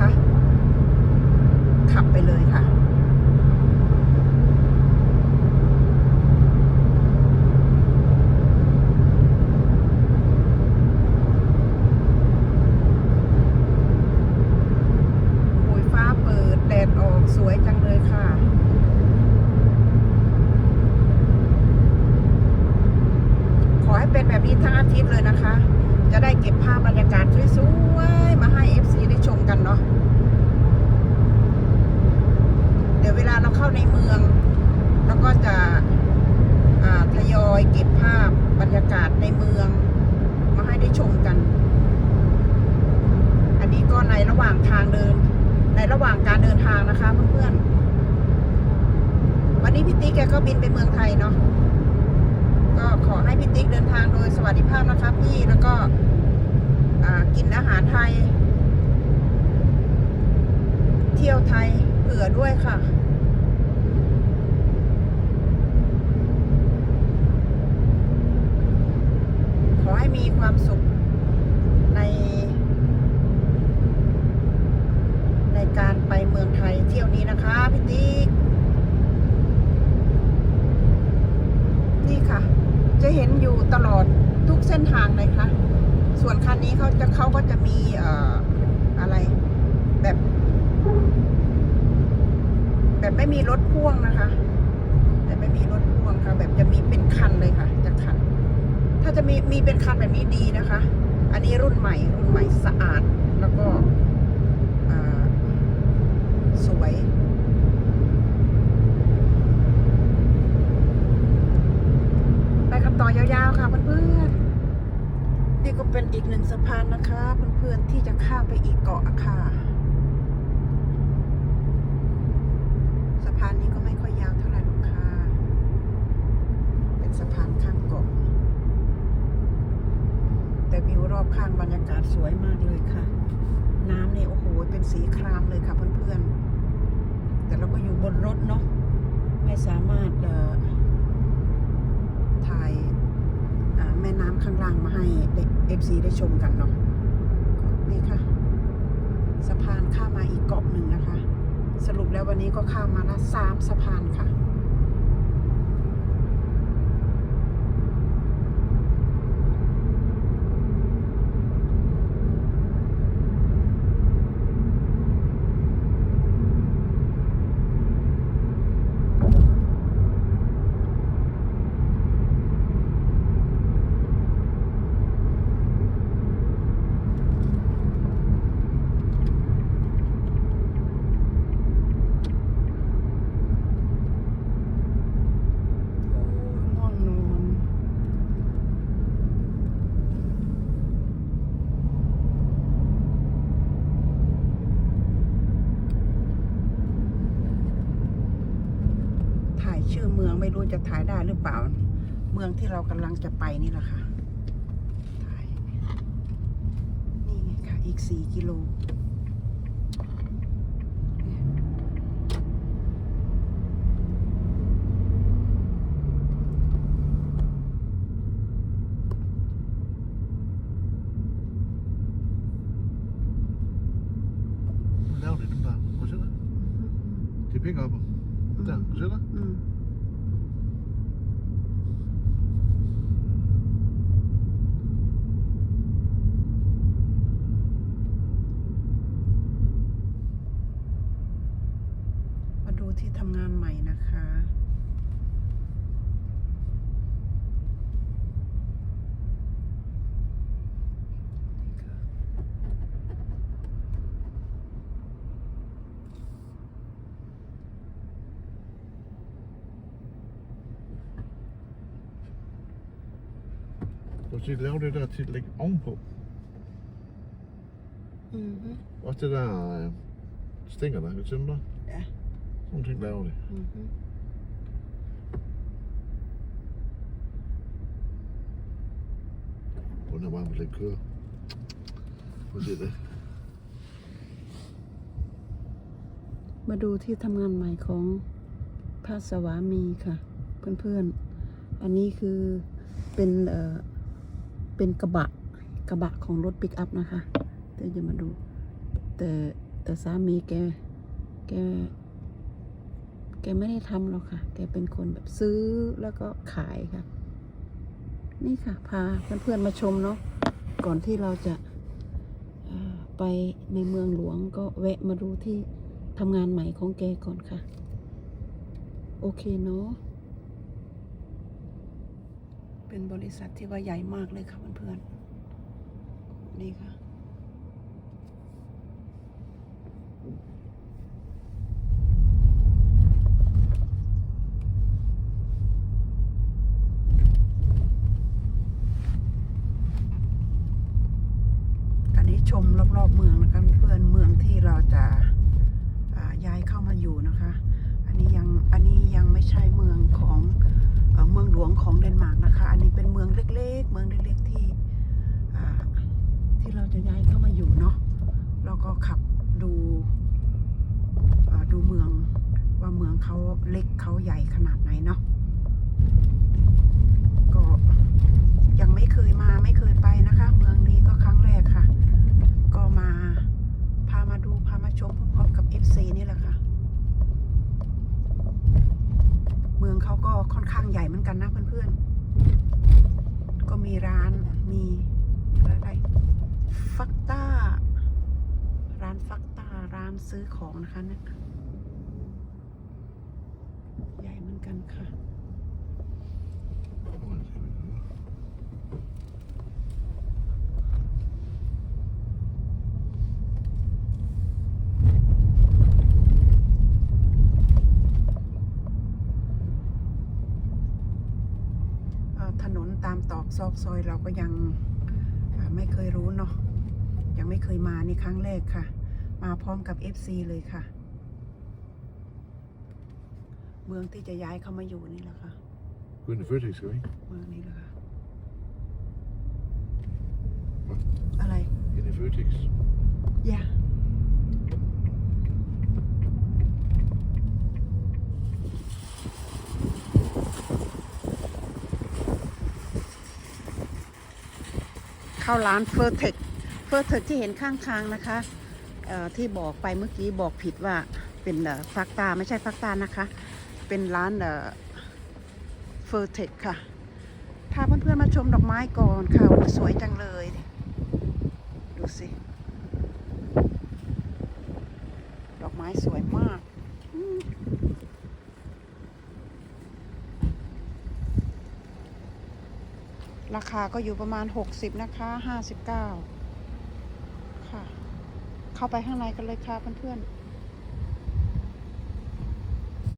คะ ขับไปเลยค่ะ โอ้ยฟ้าเปิดแดดออกสวยจังเลยค่ะ ในเมืองเราก็จะทยอยเก็บภาพบรรยากาศในเมือง มาให้ได้ชมกัน อันนี้ก็ในระหว่างทางเดิน ในระหว่างการเดินทางนะคะเพื่อนๆ วันนี้พี่ติ๊กแกก็บินไปเมืองไทยเนาะ ก็ขอให้พี่ติ๊กเดินทางโดยสวัสดิภาพนะคะพี่ แล้วก็กินอาหารไทย เที่ยวไทยเผื่อด้วยค่ะ ขอให้มีความสุขใน ในการไปเมืองไทยเที่ยวนี้นะคะพี่ติ๊ก นี่ค่ะ จะ เห็นอยู่ตลอดทุกเส้นทางเลยค่ะ ส่วนคันนี้เขาจะเขาก็จะมีเอ่ออะไรแบบ แบบไม่มีรถพ่วงนะคะแบบไม่มีรถพ่วงค่ะ แบบจะมีเป็นคันเลยค่ะ จะคัน ถ้าจะมีมีเป็นคันแบบนี้ดีนะคะ อันนี้รุ่นใหม่ รุ่นใหม่สะอาดแล้วก็สวย ไปกันต่ อยาวๆค่ะเพื่อนๆนี่ก็เป็นอีกหนึ่งสะพานนะคะเพื่อนๆที่จะข้ามไปอีกเกาะค่ะ สะพานนี้ก็ไม่ค่อยยาวเท่าไหร่หรอกค่ะเป็นสะพานข้ามเกาะแต่วิวรอบข้างบรรยากาศสวยมากเลยค่ะ น้ำเนี่ยโอ้โหเป็นสีครามเลยค่ะเพื่อนๆ แต่เราก็อยู่บนรถเนาะไม่สามารถเออถ่าย แม่น้ำข้างล่างมาให้เอฟซีได้ชมกันเนาะนี่ค่ะ สะพานข้ามมาอีกเกาะหนึ่งนะคะ สรุปแล้ววันนี้ก็ข้ามมาละสามสะพานค่ะ โอ้ยง่วงนอนถ่ายชื่อเมือง ไม่รู้จะถ่ายได้หรือเปล่า เมืองที่เรากำลังจะไปนี่แหละค่ะถ่ายนี่ไงค่ะ อีกสี่กิโล Hvad laver de dem der? Må jeg se det? De picker op. Der, kan du se det? อืม มาดู ที่ทำงานใหม่นะคะ Du kan se, de laver det der til at lægge ovenpå. อืมฮึ Også det der øh, stænger der, kan du se dem der? Ja. Sådan nogle ting laver de. อืมฮึ Hvordan er meget, man ikke kører. Prøv at se det. มาดูที่ทำงานใหม่ของพระสวามีค่ะ เพื่อนๆ อันนี้คือเป็นเอ่อเป็นกระบะกระบะของรถปิกอัพนะคะเดี๋ยวจะมาดู แต่แต่สามีแกแก แกไม่ได้ทำหรอกค่ะ แกเป็นคนแบบซื้อแล้วก็ขายค่ะ นี่ค่ะ พาเพื่อนๆมาชมเนาะ ก่อนที่เราจะไปในเมืองหลวงก็แวะมาดูที่ทำงานใหม่ของแกก่อนค่ะ โอเคเนาะ เป็นบริษัทที่ว่าใหญ่มากเลยค่ะเพื่อนๆ นี่ค่ะ อันนี้ ชมรอบๆเมืองนะคะเพื่อนเมืองที่เราจะย้ายเข้ามาอยู่นะคะ อันนี้ยังอันนี้ยังไม่ใช่เมืองของเอ่อเมืองหลวงของเดนมาร์กนะคะ อันนี้เป็นเมืองเล็กๆ เมืองเล็กๆที่ที่เราจะย้ายเข้ามาอยู่เนาะแล้วก็ขับดูดูเมืองว่าเมืองเขาเล็กเขาใหญ่ขนาดไหนเนาะก็ยังไม่เคยมาไม่เคยไปนะคะ เมืองนี้ก็ครั้งแรกค่ะ ก็มาพามาดูพามาชมพร้อมๆกับ FC นี่แหละค่ะ เมืองเขาก็ค่อนข้างใหญ่เหมือนกันนะเพื่อนๆ ก็มีร้านมีอะไร ฟักต้า ร้านฟักต้า ร้านซื้อของนะคะนะใหญ่เหมือนกันค่ะ ถนนตามตอกซอกซอยเราก็ยังไม่เคยรู้เนาะ ยังไม่เคยมานี่ครั้งแรกค่ะ มาพร้อมกับ FC เลยค่ะ เมืองที่จะย้ายเข้ามาอยู่นี่แหละค่ะ Gå in i Føtex, skal vi ikke? เมืองนี้แหละค่ะ อะไร Ind i Føtex. อย่า เข้าร้านเฟอร์เทค เฟอร์เทคที่เห็นข้างทางนะคะที่บอกไปเมื่อกี้บอกผิดว่าเป็นฟักตาไม่ใช่ฟักตานะคะ เป็นร้านเฟอร์เทคค่ะพาเพื่อนๆมาชมดอกไม้ก่อนค่ะสวยจังเลย ดูสิ ดอกไม้สวยมากราคาก็อยู่ประมาณ 60 นะคะ 59 เข้าไปข้างในกันเลยค่ะเพื่อนๆ